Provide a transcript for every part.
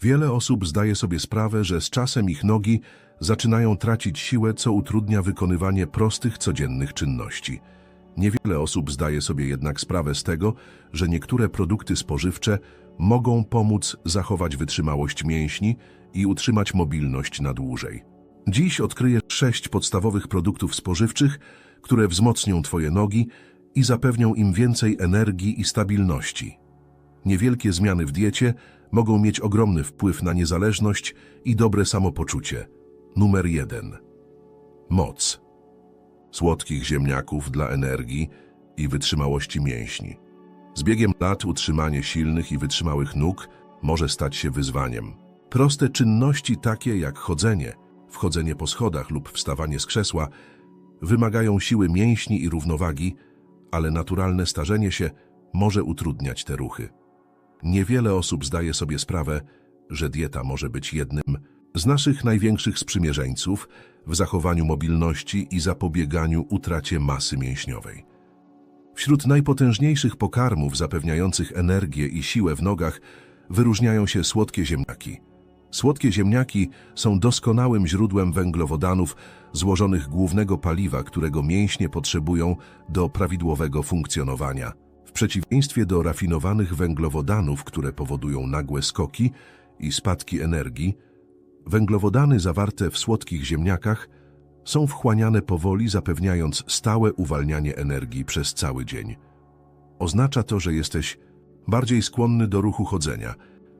Wiele osób zdaje sobie sprawę, że z czasem ich nogi zaczynają tracić siłę, co utrudnia wykonywanie prostych, codziennych czynności. Niewiele osób zdaje sobie jednak sprawę z tego, że niektóre produkty spożywcze mogą pomóc zachować wytrzymałość mięśni i utrzymać mobilność na dłużej. Dziś odkryję sześć podstawowych produktów spożywczych, które wzmocnią Twoje nogi i zapewnią im więcej energii i stabilności. Niewielkie zmiany w diecie mogą mieć ogromny wpływ na niezależność i dobre samopoczucie. Numer 1. Moc. Słodkich ziemniaków dla energii i wytrzymałości mięśni. Z biegiem lat utrzymanie silnych i wytrzymałych nóg może stać się wyzwaniem. Proste czynności takie jak chodzenie, wchodzenie po schodach lub wstawanie z krzesła wymagają siły mięśni i równowagi, ale naturalne starzenie się może utrudniać te ruchy. Niewiele osób zdaje sobie sprawę, że dieta może być jednym z naszych największych sprzymierzeńców w zachowaniu mobilności i zapobieganiu utracie masy mięśniowej. Wśród najpotężniejszych pokarmów zapewniających energię i siłę w nogach wyróżniają się słodkie ziemniaki. Słodkie ziemniaki są doskonałym źródłem węglowodanów złożonych głównego paliwa, którego mięśnie potrzebują do prawidłowego funkcjonowania. W przeciwieństwie do rafinowanych węglowodanów, które powodują nagłe skoki i spadki energii, węglowodany zawarte w słodkich ziemniakach są wchłaniane powoli, zapewniając stałe uwalnianie energii przez cały dzień. Oznacza to, że jesteś bardziej skłonny do ruchu chodzenia,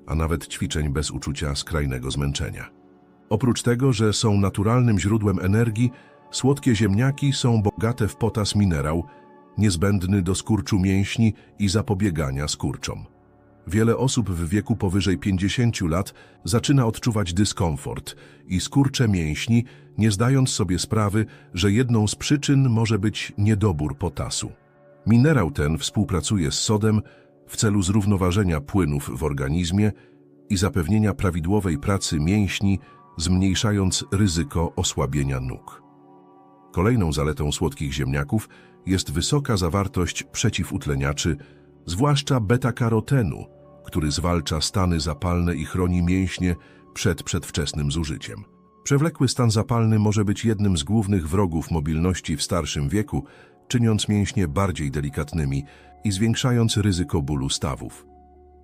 a nawet ćwiczeń bez uczucia skrajnego zmęczenia. Oprócz tego, że są naturalnym źródłem energii, słodkie ziemniaki są bogate w potas minerał, niezbędny do skurczu mięśni i zapobiegania skurczom. Wiele osób w wieku powyżej 50 lat zaczyna odczuwać dyskomfort i skurcze mięśni, nie zdając sobie sprawy, że jedną z przyczyn może być niedobór potasu. Minerał ten współpracuje z sodem w celu zrównoważenia płynów w organizmie i zapewnienia prawidłowej pracy mięśni, zmniejszając ryzyko osłabienia nóg. Kolejną zaletą słodkich ziemniaków jest wysoka zawartość przeciwutleniaczy, zwłaszcza beta-karotenu, który zwalcza stany zapalne i chroni mięśnie przed przedwczesnym zużyciem. Przewlekły stan zapalny może być jednym z głównych wrogów mobilności w starszym wieku, czyniąc mięśnie bardziej delikatnymi i zwiększając ryzyko bólu stawów.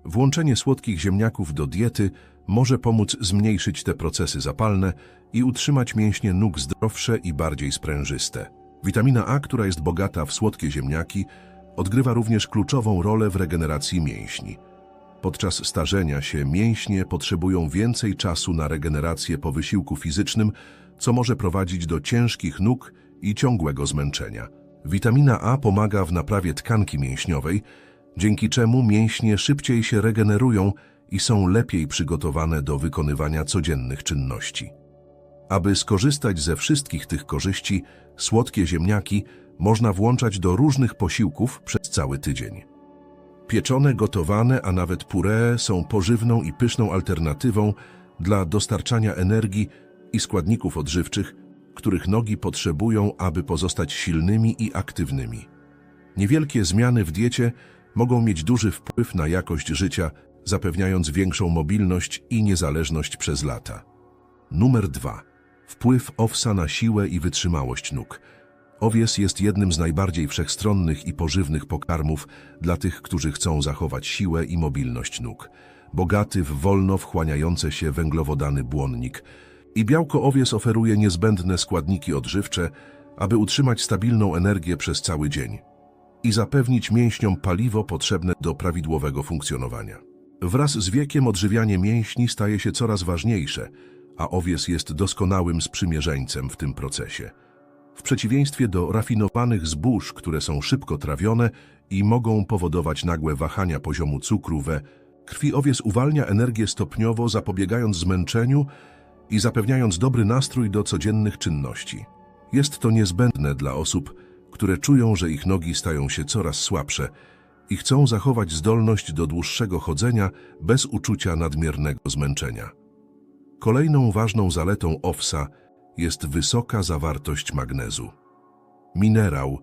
Włączenie słodkich ziemniaków do diety może pomóc zmniejszyć te procesy zapalne i utrzymać mięśnie nóg zdrowsze i bardziej sprężyste. Witamina A, która jest bogata w słodkie ziemniaki, odgrywa również kluczową rolę w regeneracji mięśni. Podczas starzenia się mięśnie potrzebują więcej czasu na regenerację po wysiłku fizycznym, co może prowadzić do ciężkich nóg i ciągłego zmęczenia. Witamina A pomaga w naprawie tkanki mięśniowej, dzięki czemu mięśnie szybciej się regenerują i są lepiej przygotowane do wykonywania codziennych czynności. Aby skorzystać ze wszystkich tych korzyści, słodkie ziemniaki można włączać do różnych posiłków przez cały tydzień. Pieczone, gotowane, a nawet puree są pożywną i pyszną alternatywą dla dostarczania energii i składników odżywczych, których nogi potrzebują, aby pozostać silnymi i aktywnymi. Niewielkie zmiany w diecie mogą mieć duży wpływ na jakość życia, zapewniając większą mobilność i niezależność przez lata. Numer 2. Wpływ owsa na siłę i wytrzymałość nóg. Owies jest jednym z najbardziej wszechstronnych i pożywnych pokarmów dla tych, którzy chcą zachować siłę i mobilność nóg. Bogaty w wolno wchłaniające się węglowodany błonnik i białko owies oferuje niezbędne składniki odżywcze, aby utrzymać stabilną energię przez cały dzień i zapewnić mięśniom paliwo potrzebne do prawidłowego funkcjonowania. Wraz z wiekiem odżywianie mięśni staje się coraz ważniejsze, a owies jest doskonałym sprzymierzeńcem w tym procesie. W przeciwieństwie do rafinowanych zbóż, które są szybko trawione i mogą powodować nagłe wahania poziomu cukru we krwi, owies uwalnia energię stopniowo, zapobiegając zmęczeniu i zapewniając dobry nastrój do codziennych czynności. Jest to niezbędne dla osób, które czują, że ich nogi stają się coraz słabsze i chcą zachować zdolność do dłuższego chodzenia bez uczucia nadmiernego zmęczenia. Kolejną ważną zaletą owsa jest wysoka zawartość magnezu. Minerał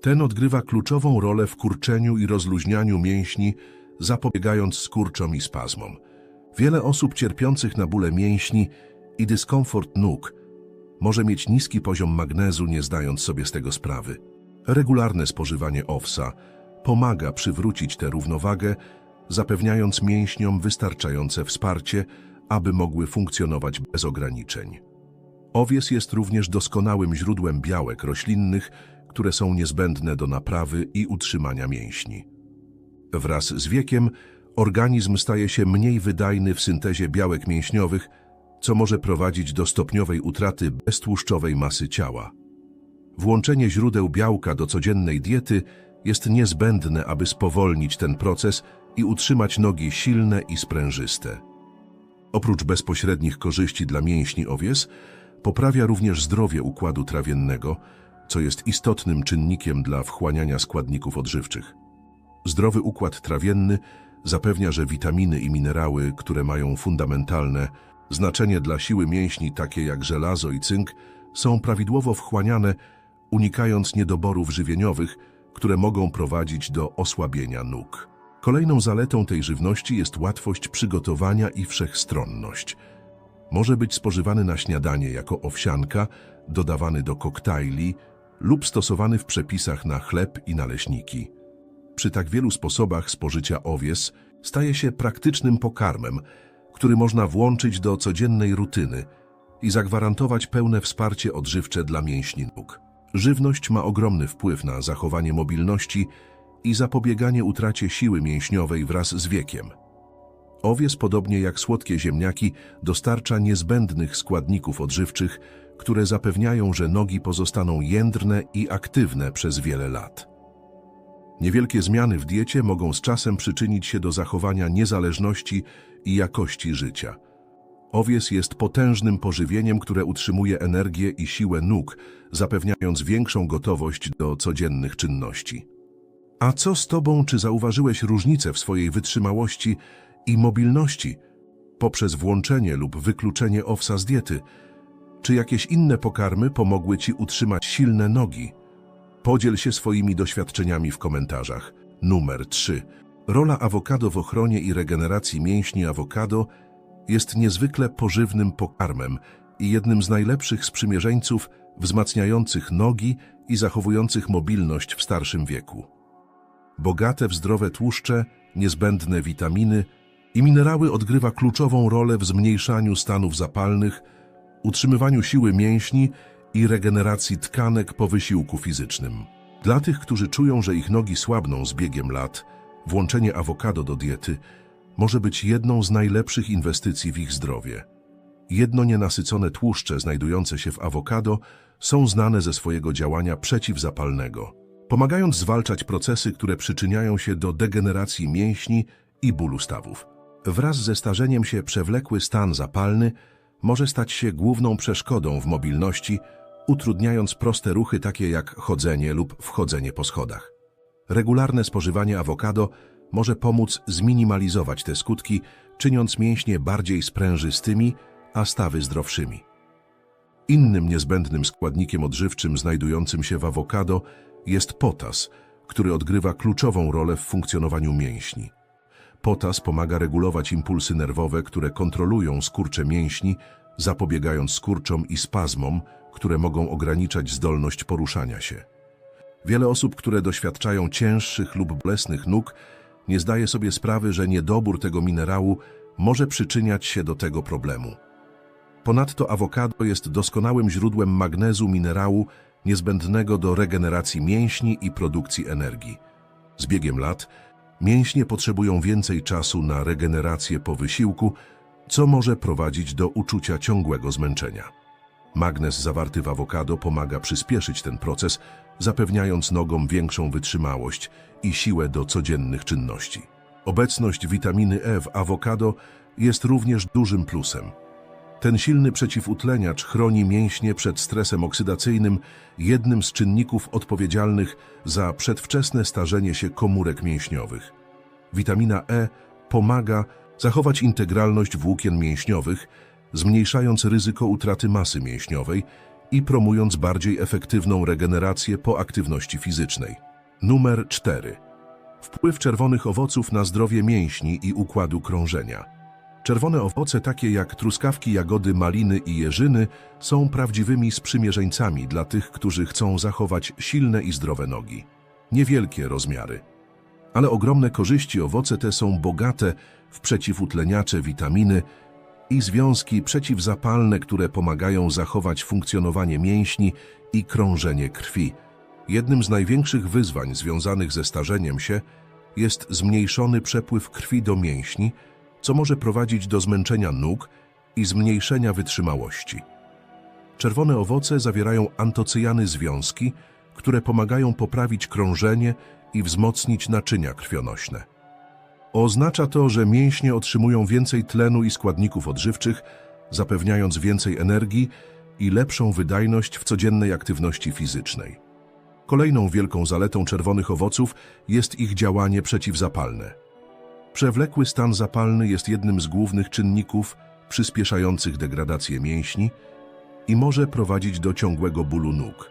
ten odgrywa kluczową rolę w kurczeniu i rozluźnianiu mięśni, zapobiegając skurczom i spazmom. Wiele osób cierpiących na bóle mięśni i dyskomfort nóg może mieć niski poziom magnezu, nie zdając sobie z tego sprawy. Regularne spożywanie owsa pomaga przywrócić tę równowagę, zapewniając mięśniom wystarczające wsparcie, aby mogły funkcjonować bez ograniczeń. Owies jest również doskonałym źródłem białek roślinnych, które są niezbędne do naprawy i utrzymania mięśni. Wraz z wiekiem organizm staje się mniej wydajny w syntezie białek mięśniowych, co może prowadzić do stopniowej utraty beztłuszczowej masy ciała. Włączenie źródeł białka do codziennej diety jest niezbędne, aby spowolnić ten proces i utrzymać nogi silne i sprężyste. Oprócz bezpośrednich korzyści dla mięśni owies, poprawia również zdrowie układu trawiennego, co jest istotnym czynnikiem dla wchłaniania składników odżywczych. Zdrowy układ trawienny zapewnia, że witaminy i minerały, które mają fundamentalne znaczenie dla siły mięśni, takie jak żelazo i cynk, są prawidłowo wchłaniane, unikając niedoborów żywieniowych, które mogą prowadzić do osłabienia nóg. Kolejną zaletą tej żywności jest łatwość przygotowania i wszechstronność. Może być spożywany na śniadanie jako owsianka, dodawany do koktajli lub stosowany w przepisach na chleb i naleśniki. Przy tak wielu sposobach spożycia owies staje się praktycznym pokarmem, który można włączyć do codziennej rutyny i zagwarantować pełne wsparcie odżywcze dla mięśni nóg. Żywność ma ogromny wpływ na zachowanie mobilności i zapobieganie utracie siły mięśniowej wraz z wiekiem. Owies, podobnie jak słodkie ziemniaki, dostarcza niezbędnych składników odżywczych, które zapewniają, że nogi pozostaną jędrne i aktywne przez wiele lat. Niewielkie zmiany w diecie mogą z czasem przyczynić się do zachowania niezależności i jakości życia. Owies jest potężnym pożywieniem, które utrzymuje energię i siłę nóg, zapewniając większą gotowość do codziennych czynności. A co z Tobą, czy zauważyłeś różnicę w swojej wytrzymałości i mobilności poprzez włączenie lub wykluczenie owsa z diety? Czy jakieś inne pokarmy pomogły Ci utrzymać silne nogi? Podziel się swoimi doświadczeniami w komentarzach. Numer 3. Rola awokado w ochronie i regeneracji mięśni awokado jest niezwykle pożywnym pokarmem i jednym z najlepszych sprzymierzeńców wzmacniających nogi i zachowujących mobilność w starszym wieku. Bogate w zdrowe tłuszcze, niezbędne witaminy i minerały odgrywa kluczową rolę w zmniejszaniu stanów zapalnych, utrzymywaniu siły mięśni i regeneracji tkanek po wysiłku fizycznym. Dla tych, którzy czują, że ich nogi słabną z biegiem lat, włączenie awokado do diety może być jedną z najlepszych inwestycji w ich zdrowie. Jedno nienasycone tłuszcze znajdujące się w awokado są znane ze swojego działania przeciwzapalnego, pomagając zwalczać procesy, które przyczyniają się do degeneracji mięśni i bólu stawów. Wraz ze starzeniem się przewlekły stan zapalny może stać się główną przeszkodą w mobilności, utrudniając proste ruchy takie jak chodzenie lub wchodzenie po schodach. Regularne spożywanie awokado może pomóc zminimalizować te skutki, czyniąc mięśnie bardziej sprężystymi, a stawy zdrowszymi. Innym niezbędnym składnikiem odżywczym znajdującym się w awokado jest potas, który odgrywa kluczową rolę w funkcjonowaniu mięśni. Potas pomaga regulować impulsy nerwowe, które kontrolują skurcze mięśni, zapobiegając skurczom i spazmom, które mogą ograniczać zdolność poruszania się. Wiele osób, które doświadczają cięższych lub bolesnych nóg, nie zdaje sobie sprawy, że niedobór tego minerału może przyczyniać się do tego problemu. Ponadto awokado jest doskonałym źródłem magnezu minerału niezbędnego do regeneracji mięśni i produkcji energii. Z biegiem lat mięśnie potrzebują więcej czasu na regenerację po wysiłku, co może prowadzić do uczucia ciągłego zmęczenia. Magnez zawarty w awokado pomaga przyspieszyć ten proces, zapewniając nogom większą wytrzymałość i siłę do codziennych czynności. Obecność witaminy E w awokado jest również dużym plusem. Ten silny przeciwutleniacz chroni mięśnie przed stresem oksydacyjnym, jednym z czynników odpowiedzialnych za przedwczesne starzenie się komórek mięśniowych. Witamina E pomaga zachować integralność włókien mięśniowych, zmniejszając ryzyko utraty masy mięśniowej i promując bardziej efektywną regenerację po aktywności fizycznej. Numer 4. Wpływ czerwonych owoców na zdrowie mięśni i układu krążenia. Czerwone owoce takie jak truskawki, jagody, maliny i jeżyny są prawdziwymi sprzymierzeńcami dla tych, którzy chcą zachować silne i zdrowe nogi. Niewielkie rozmiary. Ale ogromne korzyści owoce te są bogate w przeciwutleniacze, witaminy i związki przeciwzapalne, które pomagają zachować funkcjonowanie mięśni i krążenie krwi. Jednym z największych wyzwań związanych ze starzeniem się jest zmniejszony przepływ krwi do mięśni, co może prowadzić do zmęczenia nóg i zmniejszenia wytrzymałości. Czerwone owoce zawierają antocyjany związki, które pomagają poprawić krążenie i wzmocnić naczynia krwionośne. Oznacza to, że mięśnie otrzymują więcej tlenu i składników odżywczych, zapewniając więcej energii i lepszą wydajność w codziennej aktywności fizycznej. Kolejną wielką zaletą czerwonych owoców jest ich działanie przeciwzapalne. Przewlekły stan zapalny jest jednym z głównych czynników przyspieszających degradację mięśni i może prowadzić do ciągłego bólu nóg.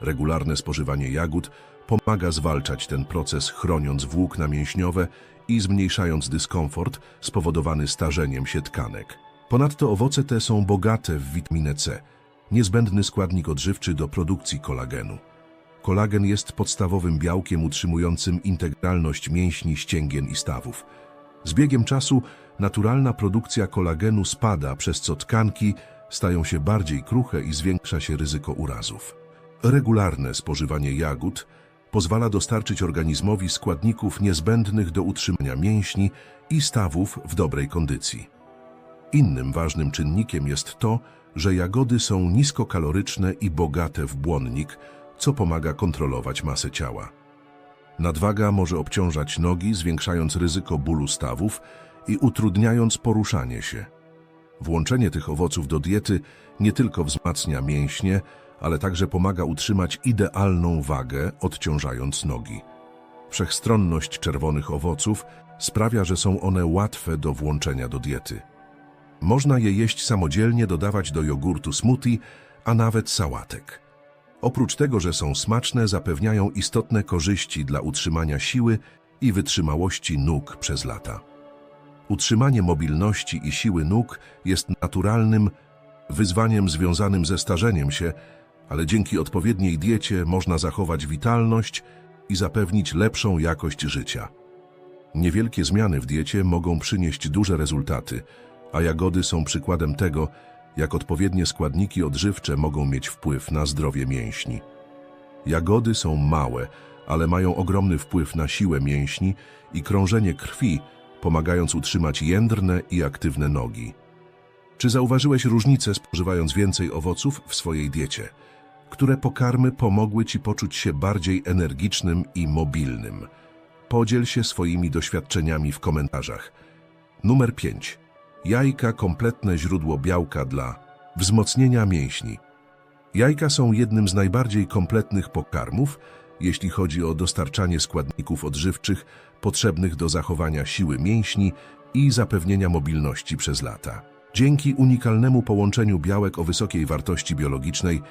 Regularne spożywanie jagód pomaga zwalczać ten proces, chroniąc włókna mięśniowe i zmniejszając dyskomfort spowodowany starzeniem się tkanek. Ponadto owoce te są bogate w witaminę C, niezbędny składnik odżywczy do produkcji kolagenu. Kolagen jest podstawowym białkiem utrzymującym integralność mięśni, ścięgien i stawów. Z biegiem czasu naturalna produkcja kolagenu spada, przez co tkanki stają się bardziej kruche i zwiększa się ryzyko urazów. Regularne spożywanie jagód pozwala dostarczyć organizmowi składników niezbędnych do utrzymania mięśni i stawów w dobrej kondycji. Innym ważnym czynnikiem jest to, że jagody są niskokaloryczne i bogate w błonnik, co pomaga kontrolować masę ciała. Nadwaga może obciążać nogi, zwiększając ryzyko bólu stawów i utrudniając poruszanie się. Włączenie tych owoców do diety nie tylko wzmacnia mięśnie, ale także pomaga utrzymać idealną wagę, odciążając nogi. Wszechstronność czerwonych owoców sprawia, że są one łatwe do włączenia do diety. Można je jeść samodzielnie, dodawać do jogurtu smoothie, a nawet sałatek. Oprócz tego, że są smaczne, zapewniają istotne korzyści dla utrzymania siły i wytrzymałości nóg przez lata. Utrzymanie mobilności i siły nóg jest naturalnym wyzwaniem związanym ze starzeniem się, ale dzięki odpowiedniej diecie można zachować witalność i zapewnić lepszą jakość życia. Niewielkie zmiany w diecie mogą przynieść duże rezultaty, a jagody są przykładem tego, jak odpowiednie składniki odżywcze mogą mieć wpływ na zdrowie mięśni. Jagody są małe, ale mają ogromny wpływ na siłę mięśni i krążenie krwi, pomagając utrzymać jędrne i aktywne nogi. Czy zauważyłeś różnicę spożywając więcej owoców w swojej diecie? Które pokarmy pomogły Ci poczuć się bardziej energicznym i mobilnym? Podziel się swoimi doświadczeniami w komentarzach. Numer 5. Jajka kompletne źródło białka dla wzmocnienia mięśni. Jajka są jednym z najbardziej kompletnych pokarmów, jeśli chodzi o dostarczanie składników odżywczych potrzebnych do zachowania siły mięśni i zapewnienia mobilności przez lata. Dzięki unikalnemu połączeniu białek o wysokiej wartości biologicznej,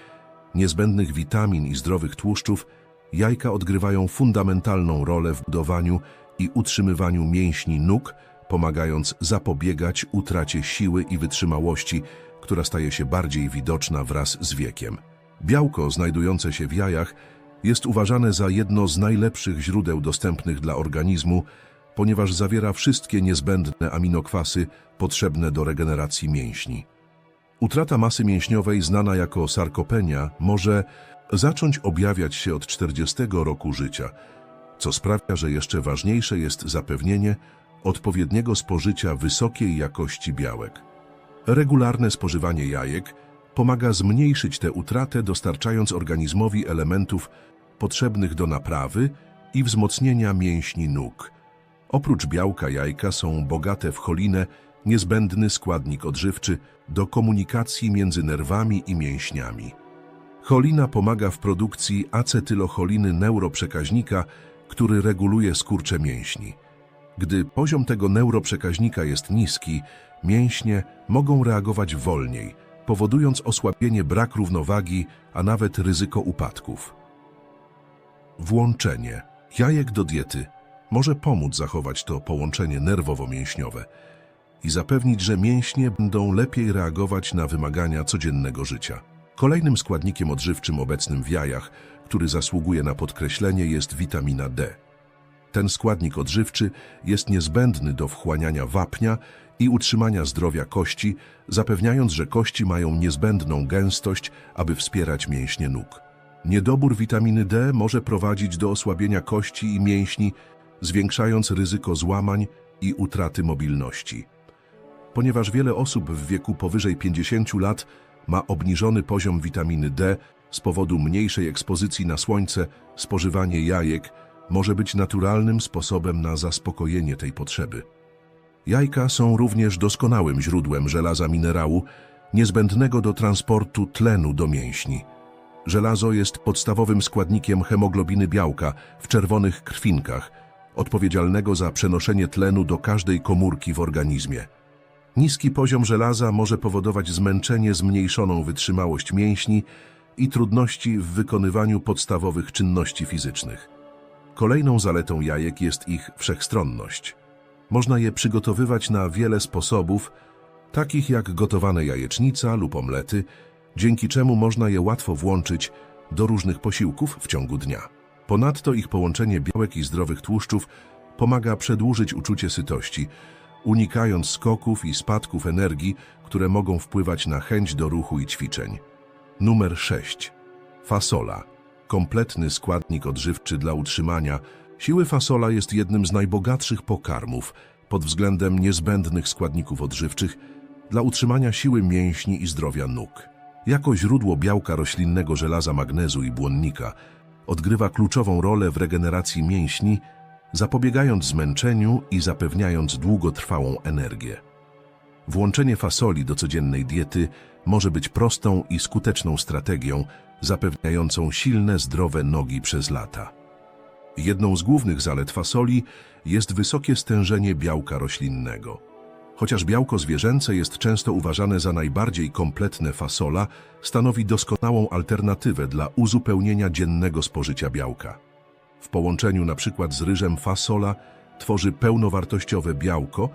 niezbędnych witamin i zdrowych tłuszczów, jajka odgrywają fundamentalną rolę w budowaniu i utrzymywaniu mięśni nóg, pomagając zapobiegać utracie siły i wytrzymałości, która staje się bardziej widoczna wraz z wiekiem. Białko znajdujące się w jajach jest uważane za jedno z najlepszych źródeł dostępnych dla organizmu, ponieważ zawiera wszystkie niezbędne aminokwasy potrzebne do regeneracji mięśni. Utrata masy mięśniowej, znana jako sarkopenia, może zacząć objawiać się od 40 roku życia, co sprawia, że jeszcze ważniejsze jest zapewnienie odpowiedniego spożycia wysokiej jakości białek. Regularne spożywanie jajek pomaga zmniejszyć tę utratę, dostarczając organizmowi elementów potrzebnych do naprawy i wzmocnienia mięśni nóg. Oprócz białka jajka są bogate w cholinę, niezbędny składnik odżywczy do komunikacji między nerwami i mięśniami. Cholina pomaga w produkcji acetylocholiny neuroprzekaźnika, który reguluje skurcze mięśni. Gdy poziom tego neuroprzekaźnika jest niski, mięśnie mogą reagować wolniej, powodując osłabienie brak równowagi, a nawet ryzyko upadków. Włączenie jajek do diety może pomóc zachować to połączenie nerwowo-mięśniowe. i zapewnić, że mięśnie będą lepiej reagować na wymagania codziennego życia. Kolejnym składnikiem odżywczym obecnym w jajach, który zasługuje na podkreślenie, jest witamina D. Ten składnik odżywczy jest niezbędny do wchłaniania wapnia i utrzymania zdrowia kości, zapewniając, że kości mają niezbędną gęstość, aby wspierać mięśnie nóg. Niedobór witaminy D może prowadzić do osłabienia kości i mięśni, zwiększając ryzyko złamań i utraty mobilności. Ponieważ wiele osób w wieku powyżej 50 lat ma obniżony poziom witaminy D z powodu mniejszej ekspozycji na słońce, spożywanie jajek może być naturalnym sposobem na zaspokojenie tej potrzeby. Jajka są również doskonałym źródłem żelaza minerału niezbędnego do transportu tlenu do mięśni. Żelazo jest podstawowym składnikiem hemoglobiny białka w czerwonych krwinkach, odpowiedzialnego za przenoszenie tlenu do każdej komórki w organizmie. Niski poziom żelaza może powodować zmęczenie, zmniejszoną wytrzymałość mięśni i trudności w wykonywaniu podstawowych czynności fizycznych. Kolejną zaletą jajek jest ich wszechstronność. Można je przygotowywać na wiele sposobów, takich jak gotowane jajecznica lub omlety, dzięki czemu można je łatwo włączyć do różnych posiłków w ciągu dnia. Ponadto ich połączenie białek i zdrowych tłuszczów pomaga przedłużyć uczucie sytości, unikając skoków i spadków energii, które mogą wpływać na chęć do ruchu i ćwiczeń. Numer 6. Fasola. Kompletny składnik odżywczy dla utrzymania. Siły fasola jest jednym z najbogatszych pokarmów pod względem niezbędnych składników odżywczych dla utrzymania siły mięśni i zdrowia nóg. Jako źródło białka roślinnego żelaza magnezu i błonnika odgrywa kluczową rolę w regeneracji mięśni, zapobiegając zmęczeniu i zapewniając długotrwałą energię. Włączenie fasoli do codziennej diety może być prostą i skuteczną strategią zapewniającą silne, zdrowe nogi przez lata. Jedną z głównych zalet fasoli jest wysokie stężenie białka roślinnego. Chociaż białko zwierzęce jest często uważane za najbardziej kompletne fasola, stanowi doskonałą alternatywę dla uzupełnienia dziennego spożycia białka. W połączeniu przykład z ryżem fasola tworzy pełnowartościowe białko,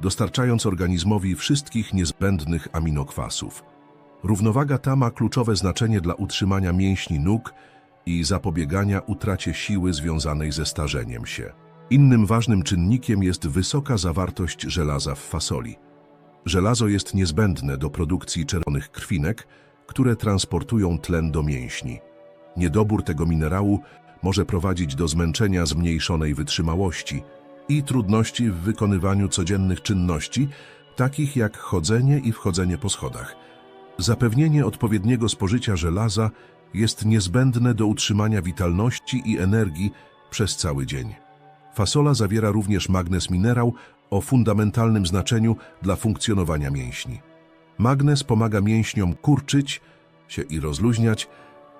dostarczając organizmowi wszystkich niezbędnych aminokwasów. Równowaga ta ma kluczowe znaczenie dla utrzymania mięśni nóg i zapobiegania utracie siły związanej ze starzeniem się. Innym ważnym czynnikiem jest wysoka zawartość żelaza w fasoli. Żelazo jest niezbędne do produkcji czerwonych krwinek, które transportują tlen do mięśni. Niedobór tego minerału może prowadzić do zmęczenia zmniejszonej wytrzymałości i trudności w wykonywaniu codziennych czynności, takich jak chodzenie i wchodzenie po schodach. Zapewnienie odpowiedniego spożycia żelaza jest niezbędne do utrzymania witalności i energii przez cały dzień. Fasola zawiera również magnez minerał o fundamentalnym znaczeniu dla funkcjonowania mięśni. Magnez pomaga mięśniom kurczyć się i rozluźniać,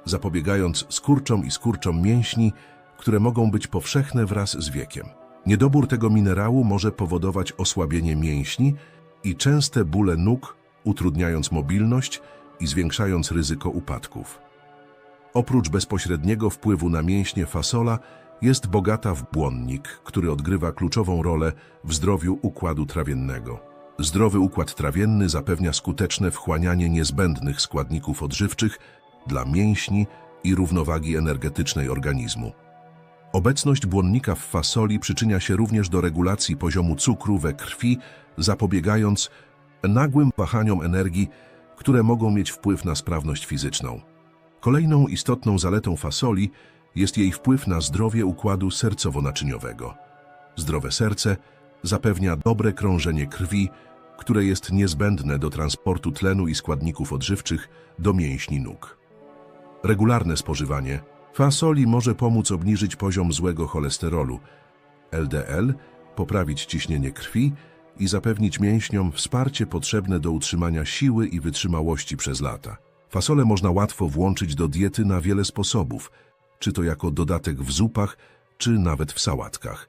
zapobiegając skurczom i skurczom mięśni, które mogą być powszechne wraz z wiekiem. Niedobór tego minerału może powodować osłabienie mięśni i częste bóle nóg, utrudniając mobilność i zwiększając ryzyko upadków. Oprócz bezpośredniego wpływu na mięśnie fasola, jest bogata w błonnik, który odgrywa kluczową rolę w zdrowiu układu trawiennego. Zdrowy układ trawienny zapewnia skuteczne wchłanianie niezbędnych składników odżywczych dla mięśni i równowagi energetycznej organizmu. Obecność błonnika w fasoli przyczynia się również do regulacji poziomu cukru we krwi, zapobiegając nagłym wahaniom energii, które mogą mieć wpływ na sprawność fizyczną. Kolejną istotną zaletą fasoli jest jej wpływ na zdrowie układu sercowo-naczyniowego. Zdrowe serce zapewnia dobre krążenie krwi, które jest niezbędne do transportu tlenu i składników odżywczych do mięśni nóg. Regularne spożywanie fasoli może pomóc obniżyć poziom złego cholesterolu, LDL, poprawić ciśnienie krwi i zapewnić mięśniom wsparcie potrzebne do utrzymania siły i wytrzymałości przez lata. Fasole można łatwo włączyć do diety na wiele sposobów, czy to jako dodatek w zupach, czy nawet w sałatkach.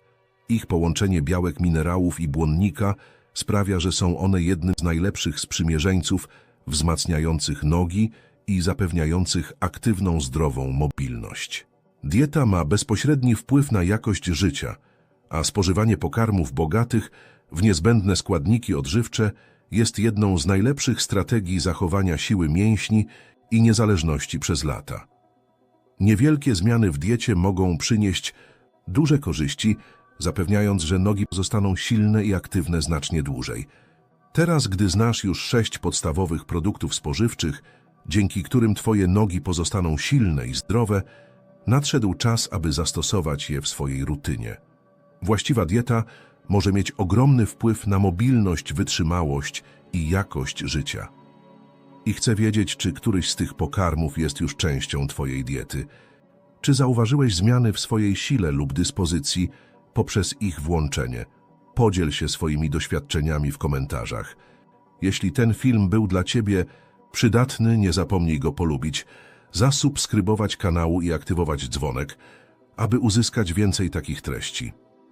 Ich połączenie białek minerałów i błonnika sprawia, że są one jednym z najlepszych sprzymierzeńców wzmacniających nogi i zapewniających aktywną, zdrową mobilność. Dieta ma bezpośredni wpływ na jakość życia, a spożywanie pokarmów bogatych w niezbędne składniki odżywcze jest jedną z najlepszych strategii zachowania siły mięśni i niezależności przez lata. Niewielkie zmiany w diecie mogą przynieść duże korzyści, zapewniając, że nogi pozostaną silne i aktywne znacznie dłużej. Teraz, gdy znasz już sześć podstawowych produktów spożywczych, dzięki którym Twoje nogi pozostaną silne i zdrowe, nadszedł czas, aby zastosować je w swojej rutynie. Właściwa dieta może mieć ogromny wpływ na mobilność, wytrzymałość i jakość życia. I chcę wiedzieć, czy któryś z tych pokarmów jest już częścią Twojej diety. Czy zauważyłeś zmiany w swojej sile lub dyspozycji poprzez ich włączenie? Podziel się swoimi doświadczeniami w komentarzach. Jeśli ten film był dla Ciebie przydatny, nie zapomnij go polubić, zasubskrybować kanału i aktywować dzwonek, aby uzyskać więcej takich treści.